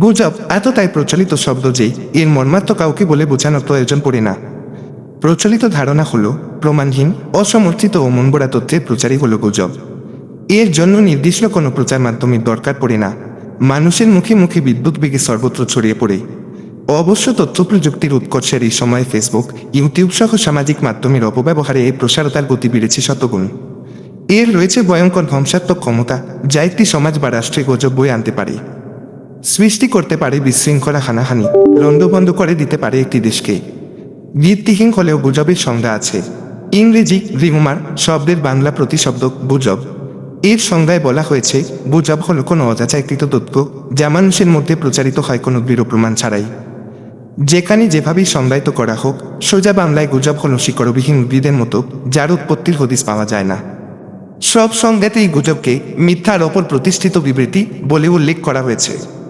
গুজব এতটাই প্রচলিত শব্দ যে এর মর্মার্থ কাউকে বলে বোঝানোর প্রয়োজন পড়ে না। প্রচলিত ধারণা হলো, প্রমাণহীন, অসমর্থিত ও মনগড়া তথ্যের প্রচারই হলো গুজব। এর জন্য নির্দিষ্ট কোনো প্রচার মাধ্যমের দরকার পড়ে না। মানুষের মুখে মুখে বিদ্যুৎ বেগে সর্বত্র ছড়িয়ে পড়ে। অবশ্য তথ্য প্রযুক্তির উৎকর্ষের এই সময়ে ফেসবুক ইউটিউব সহ সামাজিক মাধ্যমের অপব্যবহারে এই প্রসারতার গতি বেড়েছে শতগুণ। এর রয়েছে ভয়ঙ্কর ধ্বংসাত্মক ক্ষমতা, যা একটি সমাজ বা রাষ্ট্রে গুজব বয়ে আনতে পারে। সৃষ্টি করতে পারে বিশৃঙ্খলা হানাহানি লণ্ডভণ্ড করে দিতে পারে একটি দেশকে। ভিত্তিহীন হলেও গুজবের সংজ্ঞা আছে। ইংরেজি রিমুমার শব্দের বাংলা প্রতিশব্দ গুজব। এর সংজ্ঞায় বলা হয়েছে, গুজব হল কোনো অযাচাইকৃত তথ্য যা মানুষের মধ্যে প্রচারিত হয় কোনো দৃঢ় প্রমাণ ছাড়াই। যেখানে যেভাবেই সংজ্ঞায়িত করা হোক, সোজা বাংলায় গুজব হল শিকড়বিহীন উদ্ভিদের মতো, যার উৎপত্তির হদিস পাওয়া যায় না। সব সংজ্ঞাতেই গুজবকে মিথ্যার ওপর প্রতিষ্ঠিত বিবৃতি বলে উল্লেখ করা হয়েছে।